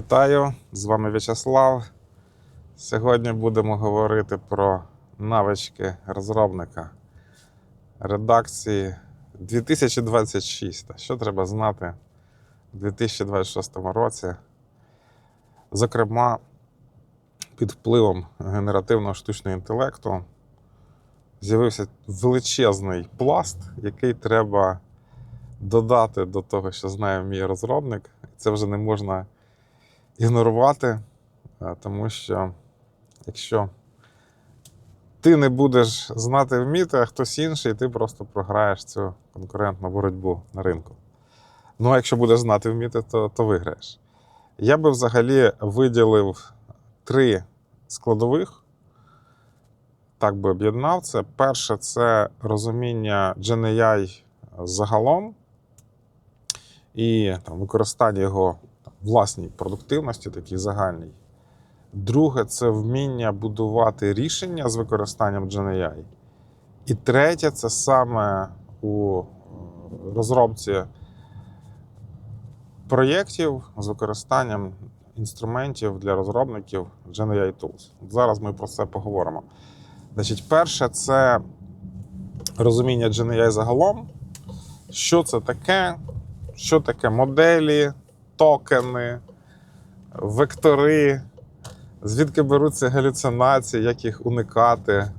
Вітаю, з вами В'ячеслав. Сьогодні будемо говорити про навички розробника редакції 2026. Що треба знати у 2026 році? Зокрема, під впливом генеративного штучного інтелекту з'явився величезний пласт, який треба додати до того, що знає мій розробник. Це вже не можна ігнорувати, е, тому що якщо ти не будеш знати вміти, а хтось інший, ти просто програєш цю конкурентну боротьбу на ринку. Ну, а якщо будеш знати вміти, то, то виграєш. Я би взагалі виділив три складових. Так би об'єднав це. Перше, це розуміння GenAI загалом і там, використання його власній продуктивності, такій загальній. Друге, це вміння будувати рішення з використанням GenAI. І третє, це саме у е, розробці проєктів з використанням інструментів для розробників GenAI Tools. Зараз ми про це поговоримо. Значить, перше, це розуміння GenAI загалом. Що це таке? Що таке моделі, токени, вектори, звідки беруться галюцинації, як їх уникати,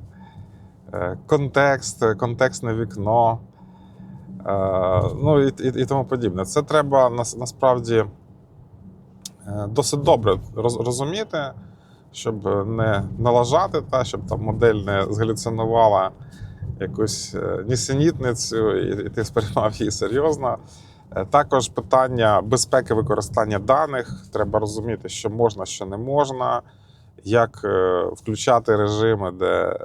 е, контекст, контекстне вікно, е, ну і, і, і тому подібне. Це треба насправді е, досить добре розуміти, щоб не налажати, та, щоб там модель не згалюцинувала якусь нісенітницю, і ти сприймав її серйозно. Е, Також питання безпеки використання даних. Треба розуміти, що можна, що не можна, як е, включати режими, де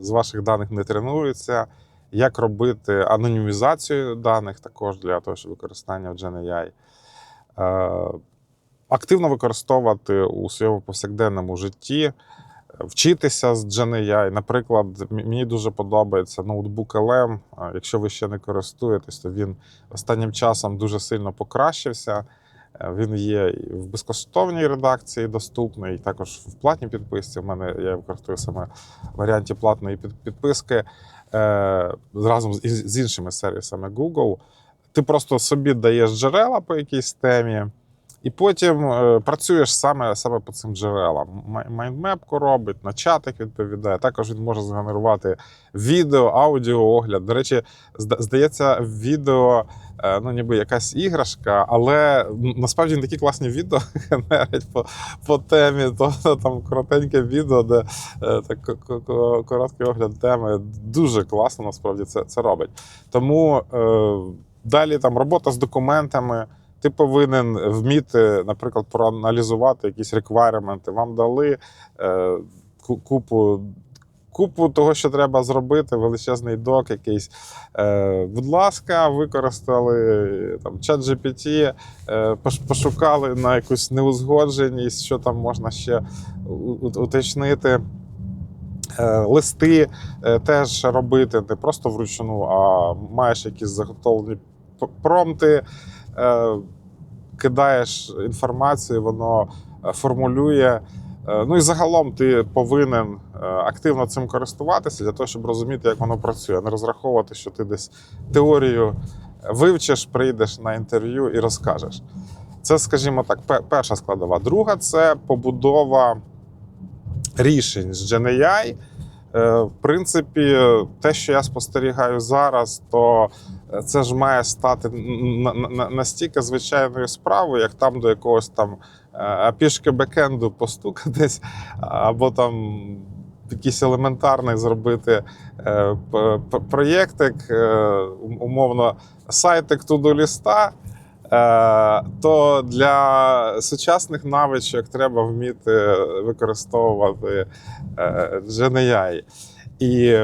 з ваших даних не тренуються, як робити анонімізацію даних також для того, щоб використання в GenAI. Е, Активно використовувати у своєму повсякденному житті, вчитися з GenAI. Наприклад, мені дуже подобається ноутбук LM. Якщо ви ще не користуєтесь, то він останнім часом дуже сильно покращився. Е, Він є в безкоштовній редакції доступний, також в платній підписці. У мене я використовую саме в варіанті платної підписки е, разом з іншими сервісами Google. Ти просто собі даєш джерела по якійсь темі. І потім е, працюєш саме, саме по цим джерелам. Майндмепку робить, на чатик відповідає. Також він може згенерувати відео, аудіо, огляд. До речі, зда- здається, відео е, ну, ніби якась іграшка, але насправді він такі класні відео генерить по, по темі. Тобто там коротеньке відео, де е, так ко- ко- ко- короткий огляд теми. Дуже класно насправді це, це робить. Тому далі там робота з документами. Ти повинен вміти, наприклад, проаналізувати якісь реквайременти. Вам дали е, купу, купу того, що треба зробити, величезний док якийсь. Е, будь ласка, використали там чат GPT, е, пошукали на якусь неузгодженість, що там можна ще уточнити. Е, Листи е, теж робити не просто вручну, а маєш якісь заготовлені п- промпти, е, кидаєш інформацію, воно е, формулює. Е, Ну і загалом ти повинен е, активно цим користуватися для того, щоб розуміти, як воно працює, не розраховувати, що ти десь теорію вивчиш, прийдеш на інтерв'ю і розкажеш. Це, скажімо так, перша складова. Друга це побудова рішень з GenAI. Е, В принципі, те, що я спостерігаю зараз, то е, це ж має стати настільки звичайною справою, як там до якогось там е, пішки бекенду постукатись, або там якийсь елементарний зробити е, проєктик, е, умовно, сайтик туду ліста. То для сучасних навичок треба вміти використовувати GenAI. І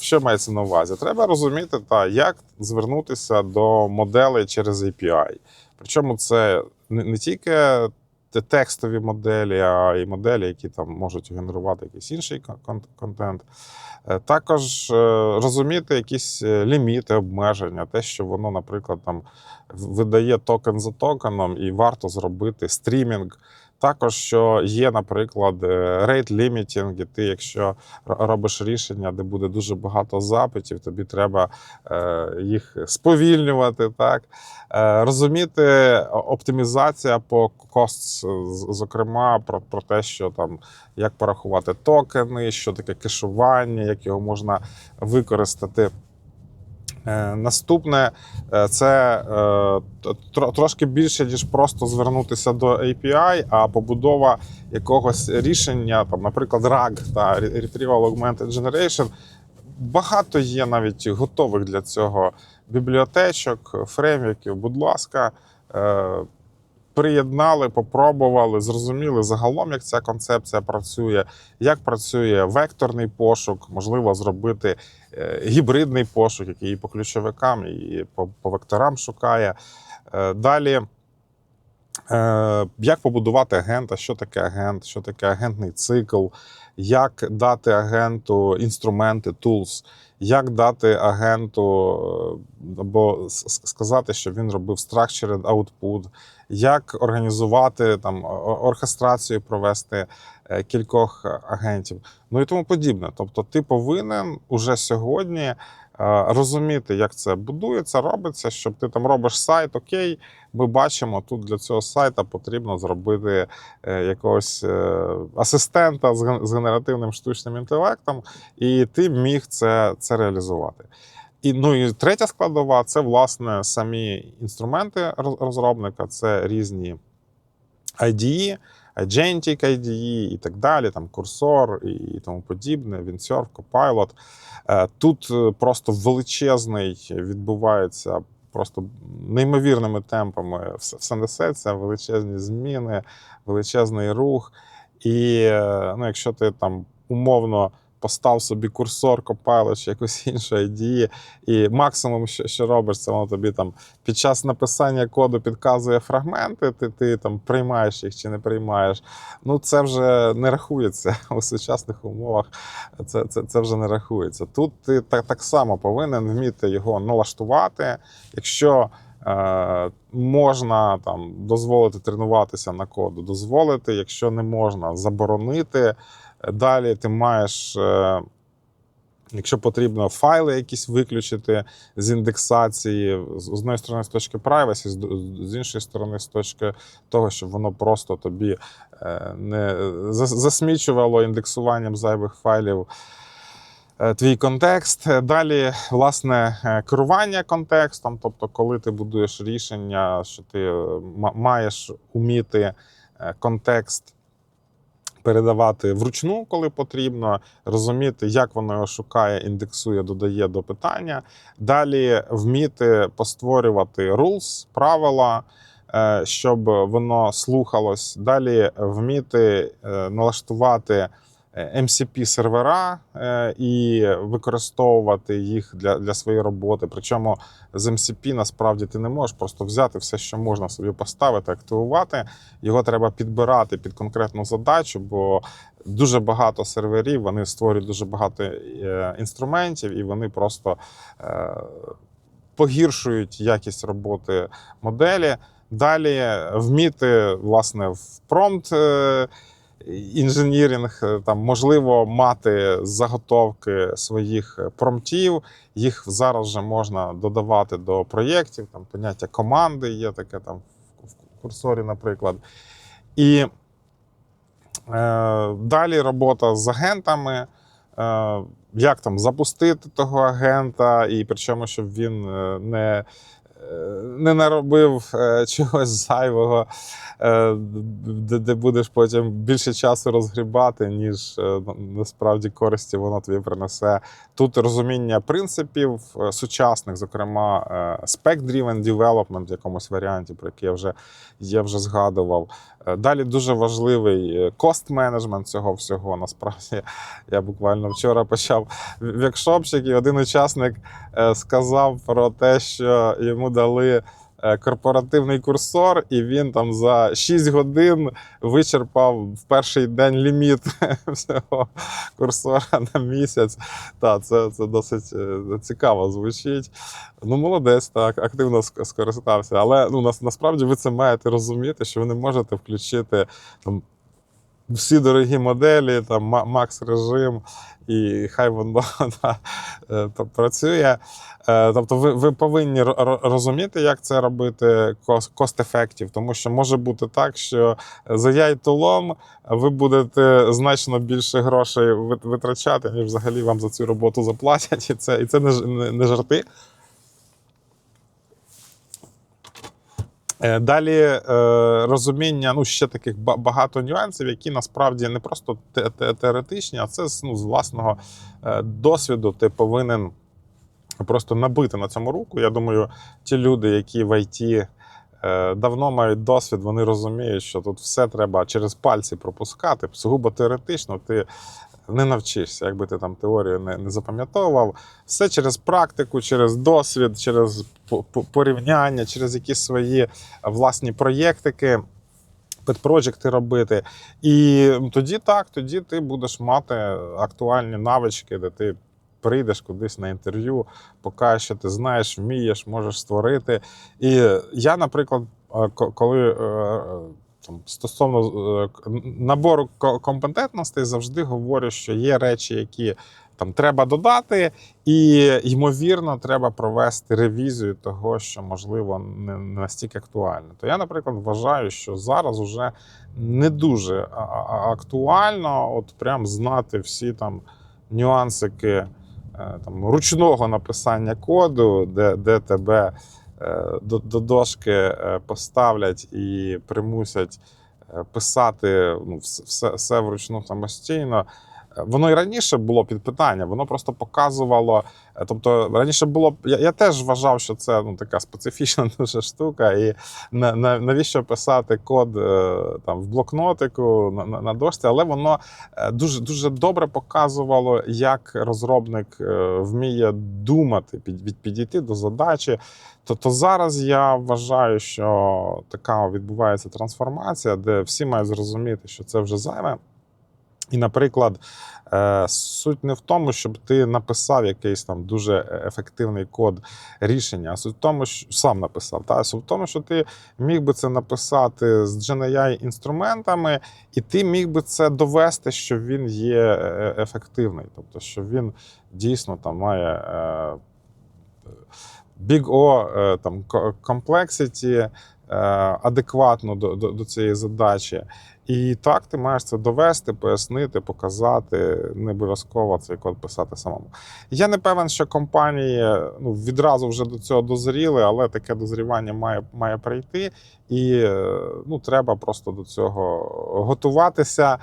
що мається на увазі? Треба розуміти, та, як звернутися до моделей через API. Причому це не, тільки текстові моделі, а й моделі, які там можуть генерувати якийсь інший кон- кон- контент. Е, Також е, розуміти якісь е, ліміти, обмеження, те, що воно, наприклад, там видає токен за токеном, і варто зробити стрімінг. Також що є, наприклад, рейт і ти, якщо робиш рішення, де буде дуже багато запитів, тобі треба е, їх сповільнювати. Так? Е, розуміти оптимізація по кост, зокрема, про, про те, що там як порахувати токени, що таке кешування, як його можна використати. Е, Наступне е, це е, трошки більше, ніж просто звернутися до API, а побудова якогось рішення, там, наприклад, RAG та Retrieval Augmented Generation. Багато є навіть готових для цього бібліотечок, фреймвіків, Будь ласка, приєднали, попробували, зрозуміли загалом, як ця концепція працює, як працює векторний пошук, можливо, зробити е, гібридний пошук, який по ключовикам, і по, по векторам шукає. Е, Далі. Е, Як побудувати агента, що таке агент, що таке агентний цикл, як дати агенту інструменти, tools, як дати агенту е, або сказати, щоб він робив structured output, як організувати там оркестрацію, провести е, кількох агентів, ну і тому подібне. Тобто, ти повинен уже сьогодні е, розуміти, як це будується, робиться, щоб ти там робиш сайт, окей. Ми бачимо, тут для цього сайта потрібно зробити е, якогось е, асистента з генеративним штучним інтелектом, і ти міг це, це реалізувати. І ну і третя складова це власне самі інструменти розробника, це різні IDE, Agentic IDE і так далі, там курсор і тому подібне, Windsurf, Copilot. Е, Тут е, просто величезний відбувається просто неймовірними темпами все несе. несеться, величезні зміни, величезний рух. І е, ну, якщо ти там умовно постав собі курсор, чи якусь іншу IDE, і максимум, що, що робиш, це воно тобі там під час написання коду підказує фрагменти, ти, ти там приймаєш їх чи не приймаєш. Ну це вже не рахується у сучасних умовах. Це, це, це вже не рахується. Тут ти так, так само повинен вміти його налаштувати. Якщо е, можна там дозволити тренуватися на коду, дозволити, якщо не можна, заборонити. Далі ти маєш. Е, Якщо потрібно файли якісь виключити з індексації, з одної сторони з точки privacy, з іншої сторони, з точки того, щоб воно просто тобі е, не засмічувало індексуванням зайвих файлів е, твій контекст. Далі, власне, керування контекстом, тобто, коли ти будуєш рішення, що ти маєш уміти контекст передавати вручну, коли потрібно, розуміти, як воно його шукає, індексує, додає до питання. Далі вміти постворювати rules, правила, е, щоб воно слухалось. Далі вміти е, налаштувати MCP сервера е, і використовувати їх для, для своєї роботи. Причому з MCP насправді ти не можеш просто взяти все, що можна собі поставити, активувати. Його треба підбирати під конкретну задачу, бо дуже багато серверів вони створюють дуже багато е, інструментів, і вони просто е, погіршують якість роботи моделі. Далі вміти власне в промпт. Е, інженіринг, е, там можливо мати заготовки своїх промптів. Їх зараз вже можна додавати до проєктів. Там поняття команди є таке там в курсорі, наприклад. І е, далі робота з агентами. Е, як там запустити того агента, і причому, щоб він е, не, е, не наробив е, чогось зайвого, е, де, де будеш потім більше часу розгрібати, ніж е, насправді користі воно тобі принесе. Тут розуміння принципів сучасних, зокрема, spec-driven development в якомусь варіанті, про який я вже, я вже згадував. Е, Далі дуже важливий кост менеджмент цього всього. Насправді я буквально вчора почав вікшопчик, і один учасник е, сказав про те, що йому дали корпоративний курсор, і він там за 6 годин вичерпав в перший день ліміт всього курсора на місяць. Так, це, це досить е, цікаво звучить. Ну, молодець, так, активно скористався. Але ну, нас, насправді ви це маєте розуміти, що ви не можете включити там, всі дорогі моделі, там макс режим, і хай воно да, та, працює. Е, Тобто, ви, ви повинні ро- ро- розуміти, як це робити кост-ефектів, тому що може бути так, що за яйтолом ви будете значно більше грошей витрачати, ніж взагалі вам за цю роботу заплатять. І це, і це не, не, не жарти. Далі е, розуміння, ну ще таких багато нюансів, які насправді не просто те- те- теоретичні, а це ну, з власного е, досвіду ти повинен просто набити на цьому руку. Я думаю, ті люди, які в ІТ е, давно мають досвід, вони розуміють, що тут все треба через пальці пропускати. Сугубо теоретично ти не навчишся, якби ти там теорію не, не запам'ятовував. Все через практику, через досвід, через по- по- порівняння, через якісь свої власні проєктики. Петпроджекти робити. І тоді так, тоді ти будеш мати актуальні навички, де ти прийдеш кудись на інтерв'ю, покажеш, що ти знаєш, вмієш, можеш створити. І я, наприклад, е, коли е, там, стосовно е, набору компетентностей, завжди говорю, що є речі, які там треба додати, і ймовірно, треба провести ревізію того, що можливо не настільки актуально. То я, наприклад, вважаю, що зараз уже не дуже актуально, от прям знати всі там нюансики е, там, ручного написання коду, де, де тебе до, до дошки е, поставлять і примусять е, писати ну, все, все вручну самостійно. Воно і раніше було під питання, воно просто показувало. е, Тобто раніше було я, я теж вважав, що це ну така специфічна дуже штука, і на, на, навіщо писати код е, там в блокнотику на, на, на дошці, але воно е, дуже дуже добре показувало, як розробник вміє думати, під, від- підійти до задачі. То, то зараз я вважаю, що така відбувається трансформація, де всі мають зрозуміти, що це вже займе. І, наприклад, е, суть не в тому, щоб ти написав якийсь там дуже ефективний код рішення, а суть в тому, що сам написав. Та? Суть в тому, що ти міг би це написати з GenAI інструментами, і ти міг би це довести, що він є е, ефективний, тобто, що він дійсно там має. Big O, е, там complexity, е, адекватно до, до, до цієї задачі. І так ти маєш це довести, пояснити, показати. Не обов'язково цей код писати самому. Я не певен, що компанії ну, відразу вже до цього дозріли, але таке дозрівання має, має прийти, і е, ну, треба просто до цього готуватися,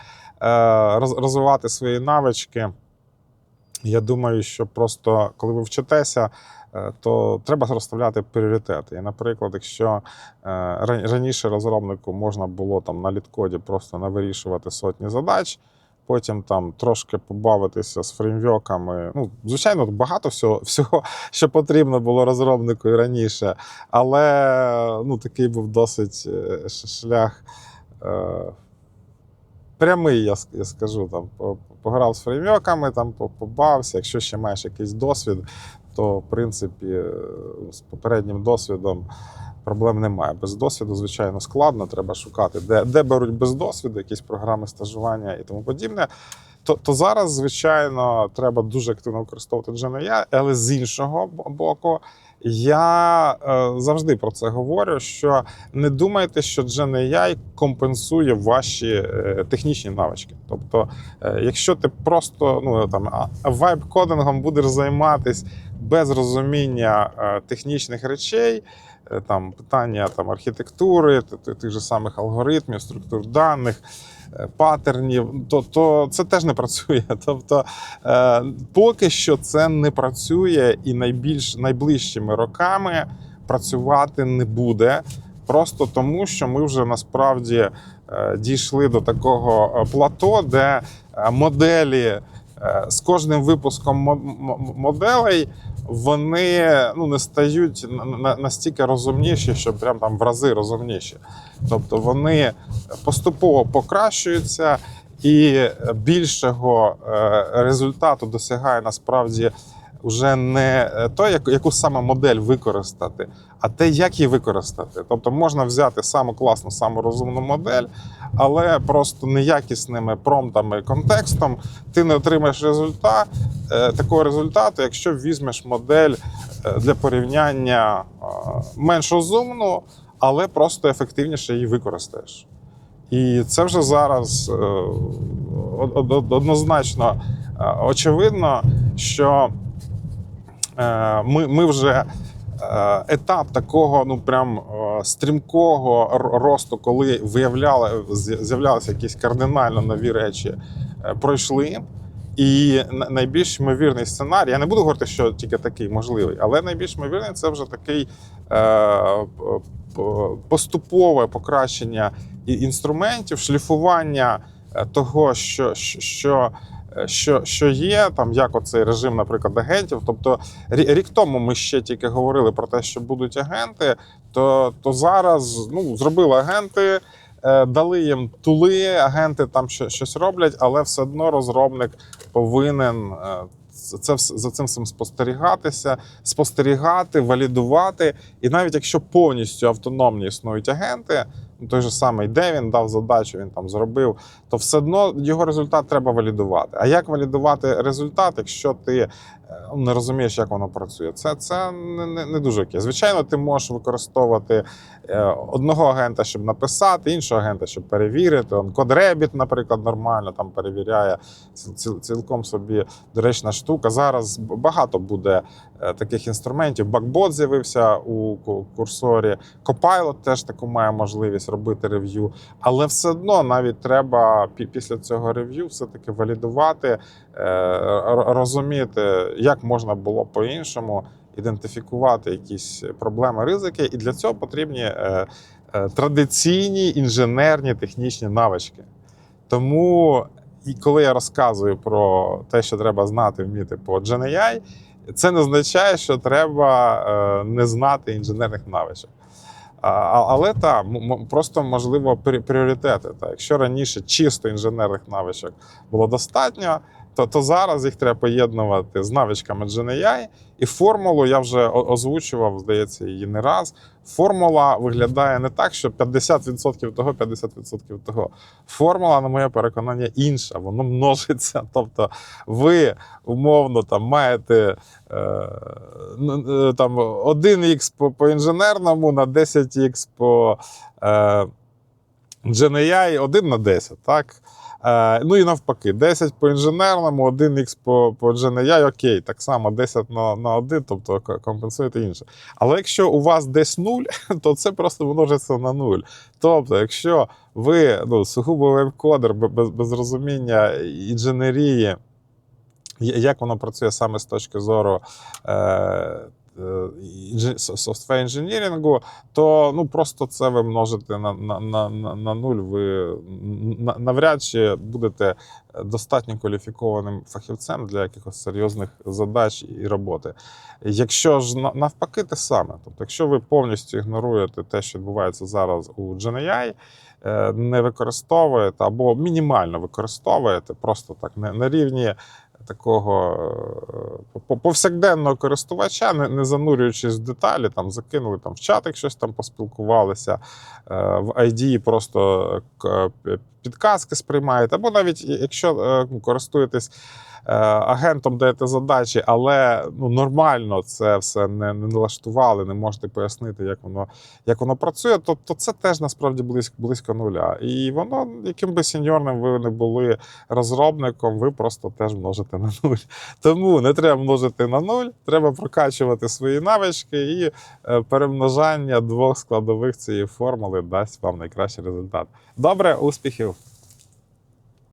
розвивати свої навички. Я думаю, що просто коли ви вчитеся, то треба розставляти пріоритети. І, наприклад, якщо е, раніше розробнику можна було там на літкоді просто навирішувати сотні задач, потім там трошки побавитися з фреймворками. Ну, звичайно, багато всього, всього, що потрібно було розробнику і раніше, але ну, такий був досить е, шлях. е, Прямий, я, я скажу, там пограв з фреймворками, там побався. Якщо ще маєш якийсь досвід, то в принципі е, з попереднім досвідом проблем немає. Без досвіду, звичайно, складно. Треба шукати, де, де беруть без досвіду, якісь програми стажування і тому подібне. То, то зараз, звичайно, треба дуже активно використовувати GenAI, але з іншого боку, я е, завжди про це говорю: що не думайте, що GenAI компенсує ваші е, технічні навички. Тобто, е, якщо ти просто ну там вайб-кодингом будеш займатися без розуміння е, технічних речей, там питання там архітектури, тих же самих алгоритмів, структур даних. е, Патернів, то, то це теж не працює. Тобто, е, поки що це не працює, і найбільш найближчими роками працювати не буде. Просто тому, що ми вже насправді е, дійшли до такого е, плато, де е, моделі е, з кожним випуском мо- мо- моделей вони ну, не стають на- на- настільки розумніші, що прям там в рази розумніші. Тобто вони поступово покращуються, і більшого е, результату досягає насправді вже не то, яку саме модель використати, а те, як її використати. Тобто можна взяти саму класну, саму розумну модель, але просто неякісними промптами, контекстом ти не отримаєш результат, е, такого результату, якщо візьмеш модель е, для порівняння е, менш розумну, але просто ефективніше її використаєш. І це вже зараз од- од- однозначно очевидно, що ми, ми вже етап такого, ну прям е, стрімкого росту, коли виявляли, з'являлися якісь кардинально нові речі, е, пройшли. І найбільш ймовірний сценарій, я не буду говорити, що тільки такий можливий, але найбільш ймовірний це вже такий е, поступове покращення інструментів, шліфування е, того, що, що, що, е, що, що є, там як оцей режим, наприклад, агентів. Тобто рік тому ми ще тільки говорили про те, що будуть агенти, то, то зараз ну, зробили агенти. е, Дали їм тули, агенти там щось роблять, але все одно розробник повинен е, це за цим всім спостерігатися, спостерігати, валідувати. І навіть якщо повністю автономні існують агенти, той же самий Девін дав задачу, він там зробив, то все одно його результат треба валідувати. А як валідувати результат, якщо ти е, не розумієш, як воно працює? Це, це не, не, не дуже окей. Звичайно, ти можеш використовувати е, одного агента, щоб написати, іншого агента, щоб перевірити. CodeRabbit, наприклад, нормально там перевіряє ці- ці- цілком собі доречна штука. Зараз багато буде таких інструментів. Бакбот з'явився у курсорі. Copilot теж таку має можливість робити рев'ю. Але все одно навіть треба після цього рев'ю все-таки валідувати, е, розуміти, як можна було по-іншому ідентифікувати якісь проблеми, ризики. І для цього потрібні е, е, традиційні інженерні технічні навички. Тому, і коли я розказую про те, що треба знати, вміти по GenAI, це не означає, що треба е, не знати інженерних навичок. Але так, просто можливо прі- пріоритети. Та. Якщо раніше чисто інженерних навичок було достатньо, то, то зараз їх треба поєднувати з навичками GenAI. І формулу я вже озвучував, здається, її не раз. Формула виглядає не так, що 50% того, 50% того. Формула, на моє переконання, інша, воно множиться. Тобто, ви умовно там маєте е, е, там 1х по, по інженерному на 10х по е, GenAI 1 на 10, так? Е, ну і навпаки, 10 по інженерному, 1х по, по GenAI, окей, так само 10 на, на 1, тобто компенсуєте інше. Але якщо у вас десь 0, то це просто множиться на 0. Тобто, якщо ви ну, сугубо веб-кодер без, без розуміння інженерії, як воно працює саме з точки зору е, софтвер інженірингу, то ну просто це ви множите на, на, на, на, нуль. Ви навряд чи будете достатньо кваліфікованим фахівцем для якихось серйозних задач і роботи. Якщо ж навпаки, те саме, тобто, якщо ви повністю ігноруєте те, що відбувається зараз у GenAI, е, не використовуєте або мінімально використовуєте, просто так на, на рівні такого е, повсякденного користувача, не, не занурюючись в деталі, там закинули там в чатик щось там поспілкувалися, е, в ID просто е, підказки сприймаєте, або навіть якщо ну, користуєтесь е, агентом даєте задачі, але ну, нормально це все не, не налаштували, не можете пояснити, як воно, як воно працює, то, то це теж насправді близько, близько нуля. І воно, яким би сеньорним ви не були розробником, ви просто теж множите на нуль. Тому не треба множити на нуль, треба прокачувати свої навички, і е, перемножання двох складових цієї формули дасть вам найкращий результат. Добре, успіхів!